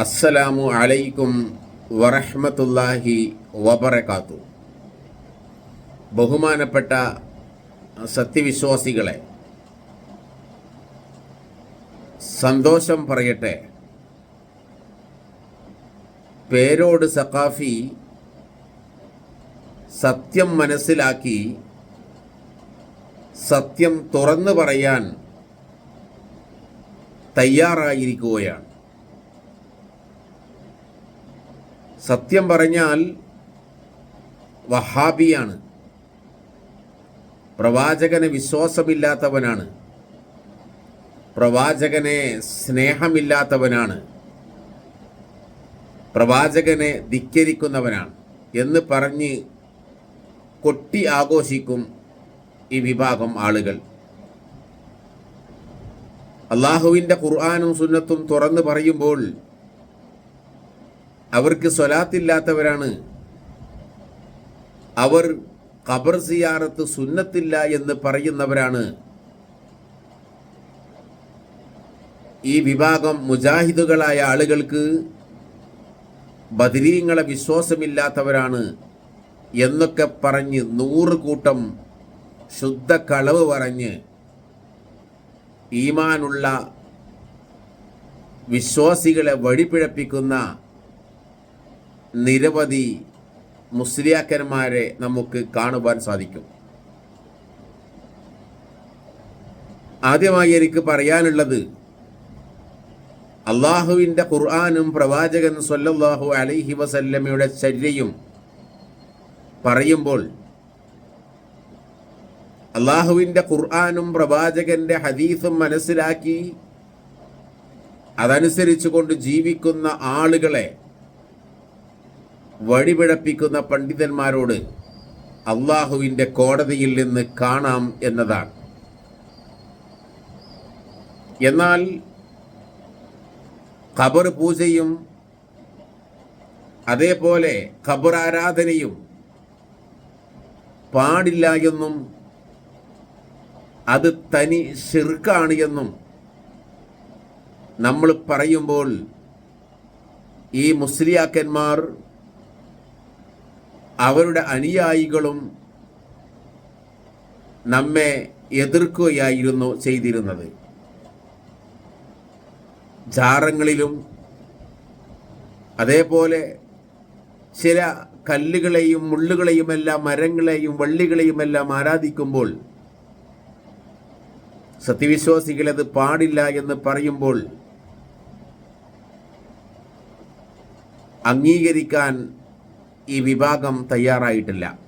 അസ്സലാമു അലൈക്കും വറഹ്മത്തുള്ളാഹി വബറകാത്തു. ബഹുമാനപ്പെട്ട സത്യവിശ്വാസികളെ സന്തോഷം പറയട്ടെ. പേരോട് സഖാഫി സത്യം മനസ്സിലാക്കി സത്യം തുറന്നു പറയാൻ തയ്യാറായിരിക്കുകയാണ്. സത്യം പറഞ്ഞാൽ വഹാബിയാണ്. പ്രവാചകന് വിശ്വാസമില്ലാത്തവനാണ്. പ്രവാചകനെ സ്നേഹമില്ലാത്തവനാണ്. പ്രവാചകനെ ധിക്കരിക്കുന്നവനാണ് എന്ന് പറഞ്ഞ് കൊട്ടി ആഘോഷിക്കും ഈ വിഭാഗം ആളുകൾ. അള്ളാഹുവിന്റെ ഖുർആാനും സുന്നത്തും തുറന്നു പറയുമ്പോൾ അവർക്ക് സ്വലാത്തില്ലാത്തവരാണ്. അവർ ഖബർ സിയാറത്ത് സുന്നത്തില്ല എന്ന് പറയുന്നവരാണ്. ഈ വിഭാഗം മുജാഹിദുകളായ ആളുകൾക്ക് ബദരീങ്ങളെ വിശ്വാസമില്ലാത്തവരാണ് എന്നൊക്കെ പറഞ്ഞ് നൂറ് കൂട്ടം ശുദ്ധ കളവ് പറഞ്ഞ് ഈമാനുള്ള വിശ്വാസികളെ വഴിപിഴപ്പിക്കുന്ന നിരവധി മുസ്ലിയാക്കന്മാരെ നമുക്ക് കാണുവാൻ സാധിക്കും. ആദ്യമായി എനിക്ക് പറയാനുള്ളത് അള്ളാഹുവിന്റെ ഖുർആാനും പ്രവാചകൻ സൊല്ലാഹു അലൈഹി വസല്ലമയുടെ ചര്യയും പറയുമ്പോൾ അള്ളാഹുവിന്റെ ഖുർആാനും പ്രവാചകന്റെ ഹദീസും മനസ്സിലാക്കി അതനുസരിച്ച് കൊണ്ട് ജീവിക്കുന്ന ആളുകളെ വഴിപിഴപ്പിക്കുന്ന പണ്ഡിതന്മാരോട് അള്ളാഹുവിന്റെ കോടതിയിൽ നിന്ന് കാണാം എന്നതാണ്. എന്നാൽ ഖബർ പൂജയും അതേപോലെ ഖബർ ആരാധനയും പാടില്ല എന്നും അത് തനി ഷിർക്കാണ് എന്നും നമ്മൾ പറയുമ്പോൾ ഈ മുസ്ലിയാക്കന്മാർ അവരുടെ അനുയായികളും നമ്മെ എതിർക്കുകയായിരുന്നു ചെയ്തിരുന്നത്. ജാറങ്ങളിലും അതേപോലെ ചില കല്ലുകളെയും മുള്ളുകളെയുമെല്ലാം മരങ്ങളെയും വള്ളികളെയുമെല്ലാം ആരാധിക്കുമ്പോൾ സത്യവിശ്വാസികളത് പാടില്ല എന്ന് പറയുമ്പോൾ അംഗീകരിക്കാൻ ഈ വിഭാഗം തയ്യാറായിട്ടില്ല.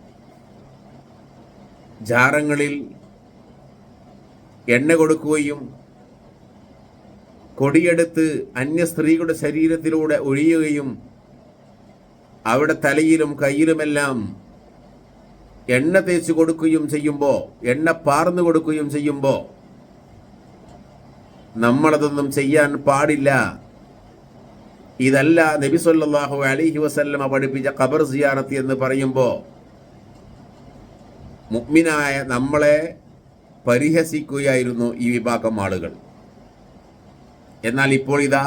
ജാറങ്ങളിൽ എണ്ണ കൊടുക്കുകയും കൊടിയെടുത്ത് അന്യ സ്ത്രീകളുടെ ശരീരത്തിലൂടെ ഒഴിയുകയും അവിടെ തലയിലും കയ്യിലുമെല്ലാം എണ്ണ തേച്ച് കൊടുക്കുകയും ചെയ്യുമ്പോൾ എണ്ണ പാർന്നു കൊടുക്കുകയും ചെയ്യുമ്പോൾ നമ്മളതൊന്നും ചെയ്യാൻ പാടില്ല. ഇതല്ല നബി സല്ലാഹു അലൈഹി വസല്ലമ പഠിപ്പിച്ച ഖബർ സിയാറത്ത് എന്ന് പറയുമ്പോൾ മുഗ്മിനായ നമ്മളെ പരിഹസിക്കുകയായിരുന്നു ഈ വിഭാഗം ആളുകൾ. എന്നാൽ ഇപ്പോൾ ഇതാ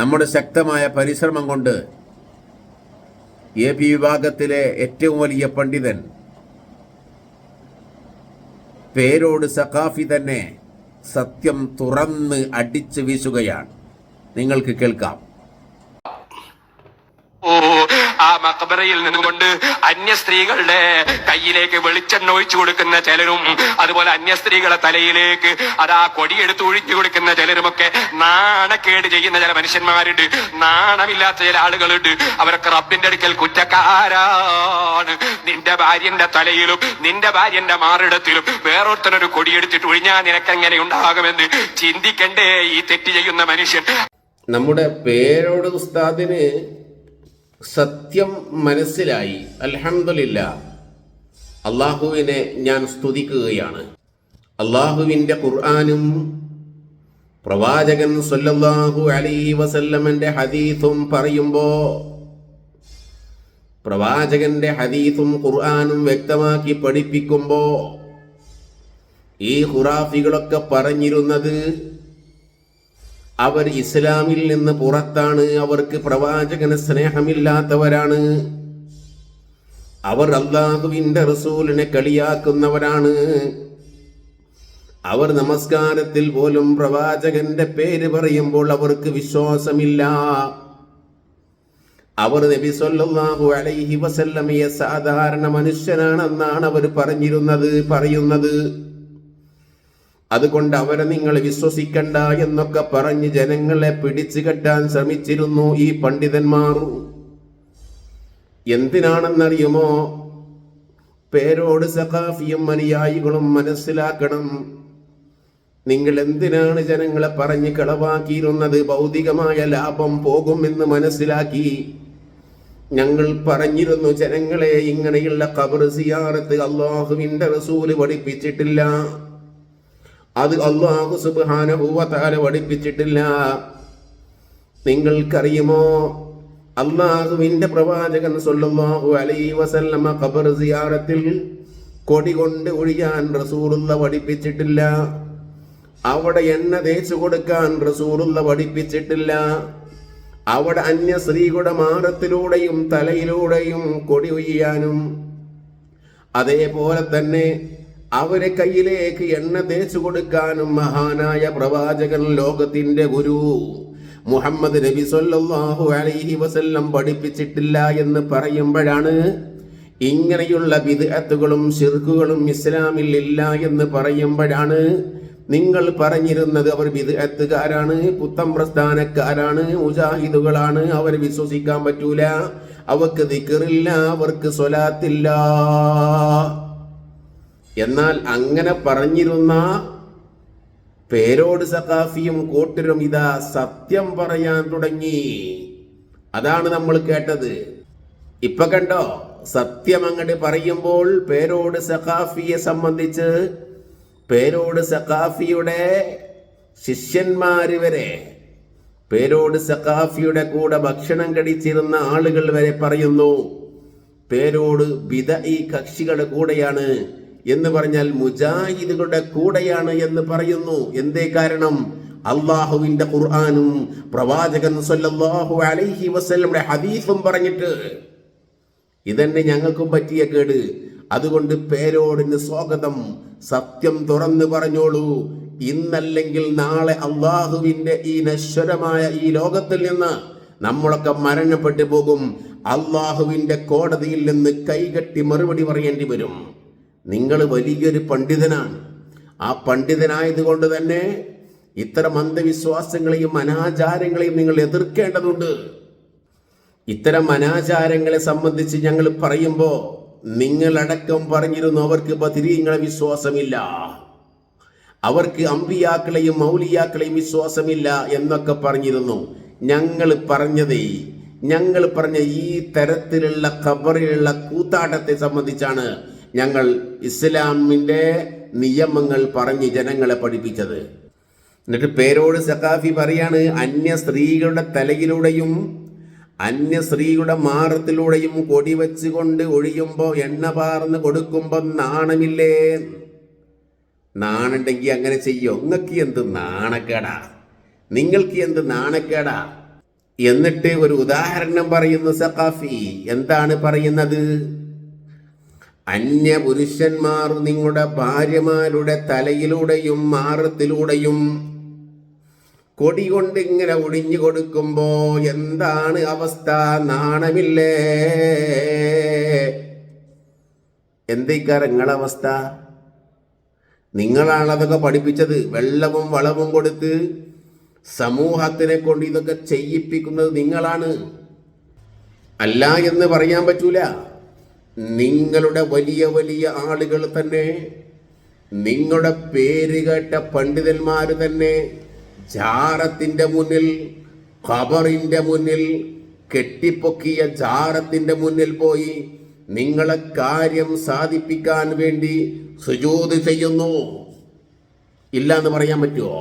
നമ്മുടെ ശക്തമായ പരിശ്രമം കൊണ്ട് എ പി വിഭാഗത്തിലെ ഏറ്റവും വലിയ പണ്ഡിതൻ പേരോട് സഖാഫി തന്നെ സത്യം തുറന്ന് അടിച്ചു വീശുകയാണ്. നിങ്ങൾക്ക് കേൾക്കാം. ആ മക്ബറയിൽ നിന്നുകൊണ്ട് അന്യ സ്ത്രീകളുടെ കയ്യിലേക്ക് വെളിച്ചെണ്ണ ഒഴിച്ചു കൊടുക്കുന്ന ചിലരും അതുപോലെ അന്യ സ്ത്രീകളെ തലയിലേക്ക് അതാ കൊടിയെടുത്ത് ഒഴിച്ചു കൊടുക്കുന്ന ചിലരുമൊക്കെ നാണക്കേട് ചെയ്യുന്ന ചില മനുഷ്യന്മാരുണ്ട്. നാണമില്ലാത്ത ചില ആളുകളുണ്ട്. അവരൊക്കെ റബ്ബിന്റെ അടുക്കൽ കുറ്റക്കാരാണ്. നിന്റെ ഭാര്യന്റെ തലയിലും നിന്റെ ഭാര്യന്റെ മാറിടത്തിലും വേറൊരുത്തനൊരു കൊടിയെടുത്തിട്ട് ഒഴിഞ്ഞാൽ നിനക്കെങ്ങനെ ഉണ്ടാകുമെന്ന് ചിന്തിക്കണ്ടേ ഈ തെറ്റ് ചെയ്യുന്ന മനുഷ്യൻ. നമ്മുടെ പേരോട് ഉസ്താദിന് സത്യം മനസ്സിലായി. അലഹമില്ല അള്ളാഹുവിനെ ഞാൻ സ്തുതിക്കുകയാണ്. അള്ളാഹുവിന്റെ ഖുർആാനും പ്രവാചകൻ സല്ലല്ലാഹു അലൈഹി വസല്ലമന്റെ ഹദീസും പറയുമ്പോൾ പ്രവാചകന്റെ ഹദീസും ഖുർആാനും വ്യക്തമാക്കി പഠിപ്പിക്കുമ്പോൾ ഈ ഖുറാഫികളൊക്കെ പറഞ്ഞിരുന്നത് അവർ ഇസ്ലാമിൽ നിന്ന് പുറത്താണ്. അവർക്ക് പ്രവാചകന് സ്നേഹമില്ലാത്തവരാണ്. അവർ അള്ളാഹുവിന്റെ റസൂലിനെ കളിയാക്കുന്നവരാണ്. അവർ നമസ്കാരത്തിൽ പോലും പ്രവാചകന്റെ പേര് പറയുമ്പോൾ അവർക്ക് വിശ്വാസമില്ല. അവർ നബി സൊല്ലാഹു അലൈഹി വസല്ലമയെ സാധാരണ മനുഷ്യനാണെന്നാണ് അവർ പറഞ്ഞിരുന്നത് പറയുന്നത്. അതുകൊണ്ട് അവരെ നിങ്ങൾ വിശ്വസിക്കണ്ട എന്നൊക്കെ പറഞ്ഞ് ജനങ്ങളെ പിടിച്ചു കെട്ടാൻ ശ്രമിച്ചിരുന്നു ഈ പണ്ഡിതന്മാർ. എന്തിനാണെന്നറിയുമോ? പേരോട് സഖാഫിയും അനുയായികളും മനസ്സിലാക്കണം. നിങ്ങൾ എന്തിനാണ് ജനങ്ങളെ പറഞ്ഞ് കളവാക്കിയിരുന്നത്? ഭൗതികമായ ലാഭം പോകുമെന്ന് മനസ്സിലാക്കി. ഞങ്ങൾ പറഞ്ഞിരുന്നു ജനങ്ങളെ ഇങ്ങനെയുള്ള കബർ സിയാറത്ത് അള്ളാഹുവിന്റെ റസൂൽ പഠിപ്പിച്ചിട്ടില്ല. അത് അള്ളാഹു സുബാനുഭൂവത്താല പഠിപ്പിച്ചിട്ടില്ല. നിങ്ങൾക്കറിയുമോ? അള്ളാഹുവിന്റെ പ്രവാചകൻ സൊല്ലാഹു അലൈ വസല്ലമ ഖബർ സിയാറത്തിൽ കൊടി കൊണ്ട് ഒഴിയാൻ റസൂറുള്ള പഠിപ്പിച്ചിട്ടില്ല. അവിടെ എണ്ണ തേച്ചു കൊടുക്കാൻ റസൂറുള്ള പഠിപ്പിച്ചിട്ടില്ല. അവിടെ അന്യ സ്ത്രീകളുടെ മാറത്തിലൂടെയും തലയിലൂടെയും കൊടി ഒയ്യാനും അതേപോലെ തന്നെ അവരെ കയ്യിലേക്ക് എണ്ണ തേച്ചു കൊടുക്കാനും മഹാനായ പ്രവാചകൻ ലോകത്തിന്റെ ഗുരു. മുഹമ്മദ് നബി സൊല്ലാഹു അലൈഹി വസല്ലം പഠിപ്പിച്ചിട്ടില്ല എന്ന് പറയുമ്പോഴാണ് ഇങ്ങനെയുള്ള വിദഗത്തുകളും ശിർക്കുകളും ഇസ്ലാമിൽ ഇല്ല എന്ന് പറയുമ്പോഴാണ് നിങ്ങൾ പറഞ്ഞിരുന്നത് അവർ വിദഗത്തുകാരാണ് പുത്തം പ്രസ്ഥാനക്കാരാണ് മുജാഹിദുകളാണ് അവരെ വിശ്വസിക്കാൻ പറ്റൂല അവർക്ക് ദിക്കറില്ല അവർക്ക് സ്വലാത്തില്ല. എന്നാൽ അങ്ങനെ പറഞ്ഞിരുന്ന പേരോട് സഖാഫിയും കൂട്ടരും ഇതാ സത്യം പറയാൻ തുടങ്ങി. അതാണ് നമ്മൾ കേട്ടത്. ഇപ്പൊ കണ്ടോ? സത്യം അങ്ങോട്ട് പറയുമ്പോൾ പേരോട് സഖാഫിയെ സംബന്ധിച്ച് പേരോട് സഖാഫിയുടെ ശിഷ്യന്മാര് വരെ പേരോട് സഖാഫിയുടെ കൂടെ ഭക്ഷണം കഴിച്ചിരുന്ന ആളുകൾ വരെ പറയുന്നു പേരോട് ബിദഈ ഈ കക്ഷികളുടെ കൂടെയാണ്. എന്ന് പറഞ്ഞാൽ മുജാഹിദുകളുടെ കൂടെയാണ് എന്ന് പറയുന്നു. എന്തേ കാരണം? അള്ളാഹുവിന്റെ ഖുർആാനും പ്രവാചകൻ സല്ലല്ലാഹു അലൈഹി വസല്ലമയുടെ ഹദീസും പറഞ്ഞിട്ട് ഇതന്നെ ഞങ്ങൾക്കും പറ്റിയ കേട്. അതുകൊണ്ട് പേരോടിന് സ്വാഗതം. സത്യം തുറന്നു പറഞ്ഞോളൂ. ഇന്നല്ലെങ്കിൽ നാളെ അള്ളാഹുവിന്റെ ഈ നശ്വരമായ ഈ ലോകത്തിൽ നിന്ന് നമ്മളൊക്കെ മരണപ്പെട്ടു പോകും. അള്ളാഹുവിന്റെ കോടതിയിൽ നിന്ന് കൈകെട്ടി മറുപടി പറയേണ്ടി വരും. നിങ്ങൾ വലിയൊരു പണ്ഡിതനാണ്. ആ പണ്ഡിതനായതുകൊണ്ട് തന്നെ ഇത്തരം അന്ധവിശ്വാസങ്ങളെയും അനാചാരങ്ങളെയും നിങ്ങൾ എതിർക്കേണ്ടതുണ്ട്. ഇത്തരം അനാചാരങ്ങളെ സംബന്ധിച്ച് ഞങ്ങൾ പറയുമ്പോൾ നിങ്ങളടക്കം പറഞ്ഞിരുന്നു അവർക്ക് ബദിരീങ്ങളെ വിശ്വാസമില്ല. അവർക്ക് അമ്പിയാക്കളെയും മൗലിയാക്കളെയും വിശ്വാസമില്ല എന്നൊക്കെ പറഞ്ഞിരുന്നു. ഞങ്ങൾ പറഞ്ഞതേ ഞങ്ങൾ പറഞ്ഞ ഈ തരത്തിലുള്ള ഖബറിലുള്ള കൂത്താട്ടത്തെ സംബന്ധിച്ചാണ് ഞങ്ങൾ ഇസ്ലാമിന്റെ നിയമങ്ങൾ പറഞ്ഞ് ജനങ്ങളെ പഠിപ്പിച്ചത്. എന്നിട്ട് പേരോട് സഖാഫി പറയാണ് അന്യ സ്ത്രീകളുടെ തലയിലൂടെയും അന്യ സ്ത്രീകളുടെ മാറത്തിലൂടെയും കൊടി വെച്ചുകൊണ്ട് ഒഴിയുമ്പോൾ എണ്ണ പാർന്ന് കൊടുക്കുമ്പോൾ നാണമില്ലേ? നാണുണ്ടെങ്കിൽ അങ്ങനെ ചെയ്യോ? നിങ്ങൾക്ക് എന്ത് നാണക്കേടാ? നിങ്ങൾക്ക് എന്ത് നാണക്കേടാ? എന്നിട്ട് ഒരു ഉദാഹരണം പറയുന്നു സഖാഫി. എന്താണ് പറയുന്നത്? അന്യ പുരുഷന്മാർ നിങ്ങളുടെ ഭാര്യമാരുടെ തലയിലൂടെയും മാറത്തിലൂടെയും കൊടി കൊണ്ട് ഇങ്ങനെ ഒടിഞ്ഞു കൊടുക്കുമ്പോ എന്താണ് അവസ്ഥ? നാണമില്ലേ? എന്തേക്കാര നിങ്ങളവസ്ഥ നിങ്ങളാണ് അതൊക്കെ പഠിപ്പിച്ചത്. വെള്ളവും വളവും കൊടുത്ത് സമൂഹത്തിനെ കൊണ്ട് ഇതൊക്കെ ചെയ്യിപ്പിക്കുന്നത് നിങ്ങളാണ്. അല്ല എന്ന് പറയാൻ പറ്റൂല. നിങ്ങളുടെ വലിയ വലിയ ആളുകൾ തന്നെ നിങ്ങളുടെ പേര് കേട്ട പണ്ഡിതന്മാർ തന്നെ ജാറത്തിന്റെ മുന്നിൽ ഖബറിന്റെ മുന്നിൽ കെട്ടിപ്പൊക്കിയ ജാറത്തിന്റെ മുന്നിൽ പോയി നിങ്ങളെ കാര്യം സാധിപ്പിക്കാൻ വേണ്ടി സുജൂത് ചെയ്യുന്നു. ഇല്ല എന്ന് പറയാൻ പറ്റുമോ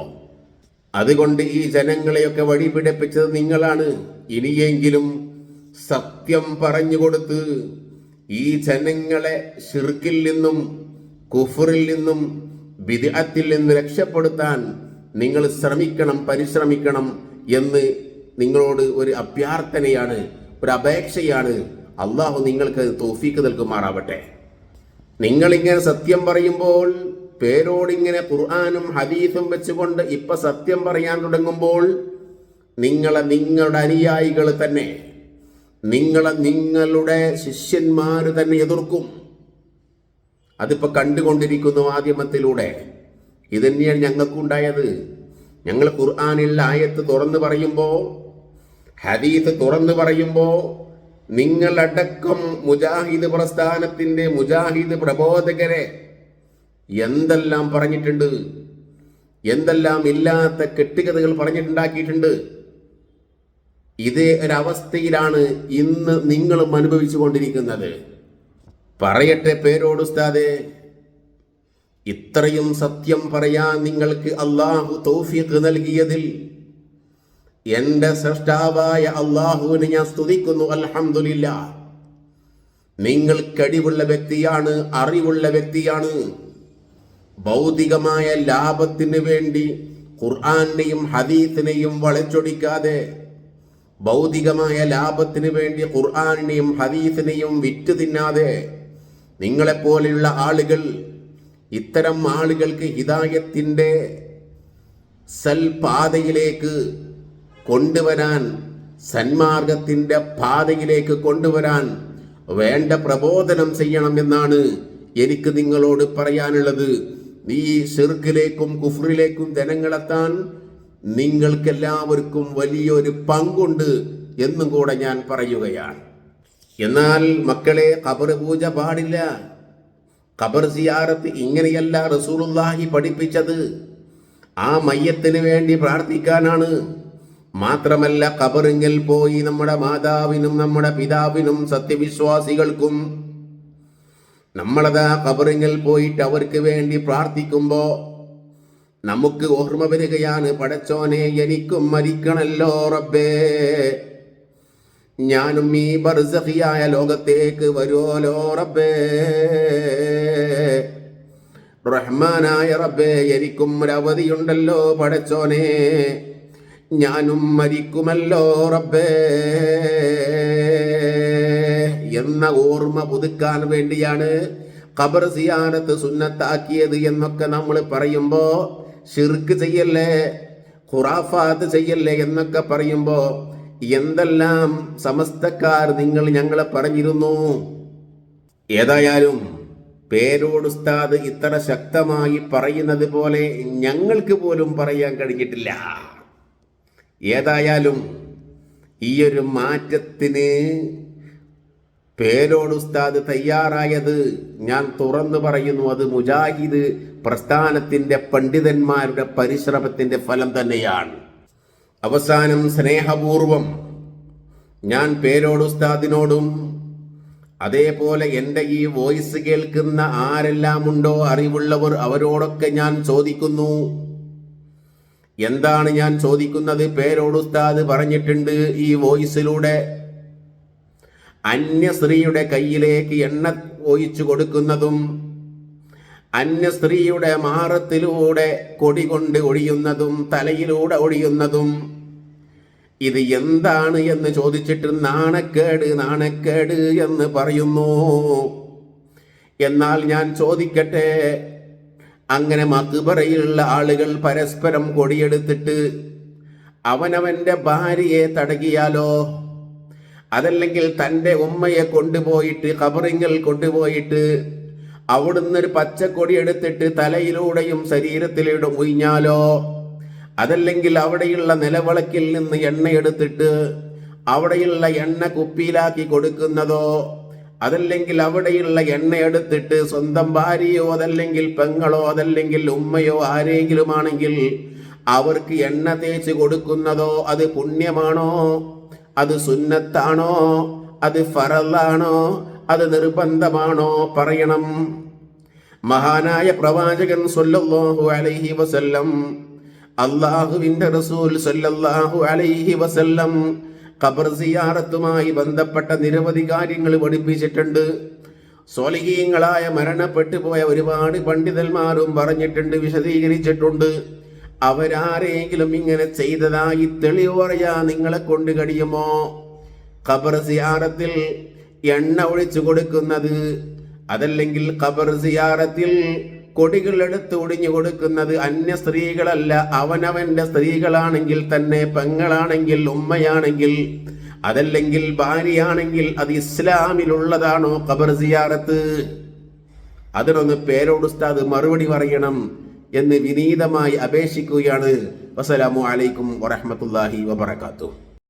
അതുകൊണ്ട് ഈ ജനങ്ങളെയൊക്കെ വഴിപിടിപ്പിച്ചത് നിങ്ങളാണ്. ഇനിയെങ്കിലും സത്യം പറഞ്ഞുകൊടുത്ത് ഈ ജനങ്ങളെ ഷിർക്കിൽ നിന്നും കുഫറിൽ നിന്നും വിദഗ്ധത്തിൽ നിന്ന് രക്ഷപ്പെടുത്താൻ നിങ്ങൾ ശ്രമിക്കണം പരിശ്രമിക്കണം എന്ന് നിങ്ങളോട് ഒരു അഭ്യർത്ഥനയാണ് ഒരു അപേക്ഷയാണ്. അള്ളാഹു നിങ്ങൾക്ക് തോഫീക്ക് നൽകുമാറാവട്ടെ. നിങ്ങളിങ്ങനെ സത്യം പറയുമ്പോൾ പേരോടിങ്ങനെ ഖുർആാനും ഹദീസും വെച്ചുകൊണ്ട് ഇപ്പൊ സത്യം പറയാൻ തുടങ്ങുമ്പോൾ നിങ്ങളെ നിങ്ങളുടെ അനുയായികൾ തന്നെ നിങ്ങളെ നിങ്ങളുടെ ശിഷ്യന്മാർ തന്നെ എതിർക്കും. അതിപ്പോ കണ്ടുകൊണ്ടിരിക്കുന്നു മാധ്യമത്തിലൂടെ. ഇത് തന്നെയാണ് ഞങ്ങൾക്കുണ്ടായത്. ഞങ്ങൾ ഖുർആാനിൽ ആയത്ത് തുറന്നു പറയുമ്പോൾ ഹദീത്ത് തുറന്നു പറയുമ്പോൾ നിങ്ങളടക്കം മുജാഹിദ് പ്രസ്ഥാനത്തിന്റെ മുജാഹിദ് പ്രബോധകരെ എന്തെല്ലാം പറഞ്ഞിട്ടുണ്ട്? എന്തെല്ലാം ഇല്ലാത്ത കെട്ടുകഥകൾ പറഞ്ഞിട്ടുണ്ടാക്കിയിട്ടുണ്ട്? ഇതേ ഒരവസ്ഥയിലാണ് ഇന്ന് നിങ്ങളും അനുഭവിച്ചു കൊണ്ടിരിക്കുന്നത് പറയട്ടെ പേരോട് ഉസ്താദേ. ഇത്രയും സത്യം പറയാൻ നിങ്ങൾക്ക് അള്ളാഹു തൗഫീഖ് നൽകിയതിൽ എന്റെ സൃഷ്ടാവായ അള്ളാഹുവിനെ ഞാൻ സ്തുതിക്കുന്നു അലഹമില്ല നിങ്ങൾ കഴിവുള്ള വ്യക്തിയാണ് അറിവുള്ള വ്യക്തിയാണ്. ഭൗതികമായ ലാഭത്തിന് വേണ്ടി ഖുർആാനെയും ഹദീസിനെയും വളച്ചൊടിക്കാതെ ഭൗതികമായ ലാഭത്തിന് വേണ്ടി ഖുർആാനിനെയും ഹദീസിനെയും വിറ്റ് തിന്നാതെ നിങ്ങളെപ്പോലെയുള്ള ആളുകൾ ഇത്തരം ആളുകൾക്ക് ഹിതായത്തിന്റെ സൽപാതയിലേക്ക് കൊണ്ടുവരാൻ സന്മാർഗത്തിന്റെ പാതയിലേക്ക് കൊണ്ടുവരാൻ വേണ്ട പ്രബോധനം ചെയ്യണമെന്നാണ് എനിക്ക് നിങ്ങളോട് പറയാനുള്ളത്. നീ ഷിർക്കിലേക്കും കുഫറിലേക്കും ജനങ്ങളെത്താൻ നിങ്ങൾക്കെല്ലാവർക്കും വലിയൊരു പങ്കുണ്ട് എന്നും കൂടെ ഞാൻ പറയുകയാണ്. എന്നാൽ മക്കളെ ഖബർ പൂജ പാടില്ല. ഖബർ സിയാറത്ത് ഇങ്ങനെയല്ല റസൂലുള്ളാഹി പഠിപ്പിച്ചത്. ആ മയ്യത്തിന് വേണ്ടി പ്രാർത്ഥിക്കാനാണ്. മാത്രമല്ല ഖബറിങ്ങിൽ പോയി നമ്മുടെ മാതാവിനും നമ്മുടെ പിതാവിനും സത്യവിശ്വാസികൾക്കും നമ്മളതാ ഖബറിങ്ങിൽ പോയിട്ട് അവർക്ക് വേണ്ടി പ്രാർത്ഥിക്കുമ്പോ നമുക്ക് ഓർമ്മ വരികയാണ് പടച്ചോനെ എനിക്കും മരിക്കണല്ലോ റബ്ബേ. ഞാനും ഈ ബർസഖിയായ ലോകത്തേക്ക് വരുമല്ലോ റബ്ബേ. റഹ്മാനായ റബ്ബേ എനിക്കും ഒരവധിയുണ്ടല്ലോ പടച്ചോനെ. ഞാനും മരിക്കുമല്ലോ റബ്ബേ. എന്ന ഓർമ്മ പുതുക്കാൻ വേണ്ടിയാണ് ഖബർ സിയാനത്ത് സുന്നത്താക്കിയത് എന്നൊക്കെ നമ്മൾ പറയുമ്പോ ഷിർക്ക് ചെയ്യല്ലേ? ഖുറാഫാത്ത് ചെയ്യല്ലേ എന്നൊക്കെ പറയുമ്പോ എന്തെല്ലാം സമസ്തക്കാർ നിങ്ങൾ ഞങ്ങളെ പറഞ്ഞിരുന്നു? ഏതായാലും പേരോട് ഉസ്താദ് ഇത്ര ശക്തമായി പറയുന്നത് പോലെ ഞങ്ങൾക്ക് പോലും പറയാൻ കഴിഞ്ഞിട്ടില്ല. ഏതായാലും ഈ ഒരു മാറ്റത്തിന് പേരോട് ഉസ്താദ് തയ്യാറായത് ഞാൻ തുറന്നു പറയുന്നു അത് മുജാഹിദ് പ്രസ്ഥാനത്തിന്റെ പണ്ഡിതന്മാരുടെ പരിശ്രമത്തിന്റെ ഫലം തന്നെയാണ്. അവസാനം സ്നേഹപൂർവം ഞാൻ പേരോട് ഉസ്താദിനോടും അതേപോലെ എന്റെ ഈ വോയിസ് കേൾക്കുന്ന ആരെല്ലാമുണ്ടോ അറിവുള്ളവർ അവരോടൊക്കെ ഞാൻ ചോദിക്കുന്നു. എന്താണ് ഞാൻ ചോദിക്കുന്നത്? പേരോട് ഉസ്താദ് പറഞ്ഞിട്ടുണ്ട് ഈ വോയിസിലൂടെ. അന്യ സ്ത്രീയുടെ കയ്യിലേക്ക് എണ്ണ ഒഴിച്ചു കൊടുക്കുന്നതും അന്യ സ്ത്രീയുടെ മാറത്തിലൂടെ കൊടി കൊണ്ട് ഒഴിയുന്നതും തലയിലൂടെ ഒഴിയുന്നതും. ഇത് എന്താണ് എന്ന് ചോദിച്ചിട്ട് നാണക്കേട് നാണക്കേട് എന്ന് പറയുന്നു. എന്നാൽ ഞാൻ ചോദിക്കട്ടെ അങ്ങനെ മക്ബറയിലുള്ള ആളുകൾ പരസ്പരം കൊടിയെടുത്തിട്ട് അവനവന്റെ ഭാര്യയെ തടകിയാലോ? അതല്ലെങ്കിൽ തന്റെ ഉമ്മയെ കൊണ്ടുപോയിട്ട് ഖബറിങ്ങൽ കൊണ്ടുപോയിട്ട് അവിടുന്ന് ഒരു പച്ചക്കൊടി എടുത്തിട്ട് തലയിലൂടെയും ശരീരത്തിലൂടെ ഉയിഞ്ഞാലോ അതല്ലെങ്കിൽ അവിടെയുള്ള നിലവിളക്കിൽ നിന്ന് എണ്ണ എടുത്തിട്ട് അവിടെയുള്ള എണ്ണ കുപ്പിയിലാക്കി കൊടുക്കുന്നതോ? അതല്ലെങ്കിൽ അവിടെയുള്ള എണ്ണ എടുത്തിട്ട് സ്വന്തം ഭാര്യയോ അതല്ലെങ്കിൽ പെങ്ങളോ അതല്ലെങ്കിൽ ഉമ്മയോ ആരെങ്കിലുമാണെങ്കിൽ അവർക്ക് എണ്ണ തേച്ച് കൊടുക്കുന്നതോ അത് പുണ്യമാണോ? അത് സുന്നത്താണോ? അത് ഫറലാണോ അത് നിർബന്ധമാണോ? പറയണം. മഹാനായ പ്രവാചകൻ സൊല്ലാഹു അലൈഹി വസല്ലം അള്ളാഹുവിന്റെ റസൂൽ സൊല്ലാഹു അലൈഹി വസല്ലം ഖബർ സിയാറത്തുമായി ബന്ധപ്പെട്ട നിരവധി കാര്യങ്ങൾ പഠിപ്പിച്ചിട്ടുണ്ട്. സ്വാലിഹീങ്ങളായ മരണപ്പെട്ടു പോയ ഒരുപാട് പണ്ഡിതന്മാരും പറഞ്ഞിട്ടുണ്ട് വിശദീകരിച്ചിട്ടുണ്ട്. അവരാരെങ്കിലും ഇങ്ങനെ ചെയ്തതായി തെളിവ് പറയാ നിങ്ങളെ കൊണ്ട് കഴിയുമോ? ഖബർ സിയാറത്തിൽ എണ്ണ ഒഴിച്ചു കൊടുക്കുന്നത് അതല്ലെങ്കിൽ ഖബർ സിയാറത്തിൽ കൊടികൾ എടുത്ത് ഒടിഞ്ഞു കൊടുക്കുന്നത് അന്യ സ്ത്രീകളല്ല. അവനവന്റെ സ്ത്രീകളാണെങ്കിൽ തന്നെ പെങ്ങളാണെങ്കിൽ ഉമ്മയാണെങ്കിൽ അതല്ലെങ്കിൽ ഭാര്യയാണെങ്കിൽ അത് ഇസ്ലാമിലുള്ളതാണോ ഖബർ സിയാറത്ത്? അതിനൊന്ന് പേരോട് ഉസ്താദ് മറുപടി പറയണം. എന്ന് വിനീതമായി അപേക്ഷിക്കുകയാണ്. വസ്സലാമു അലൈക്കും വറഹമത്തല്ലാഹി വബർക്കാത്തു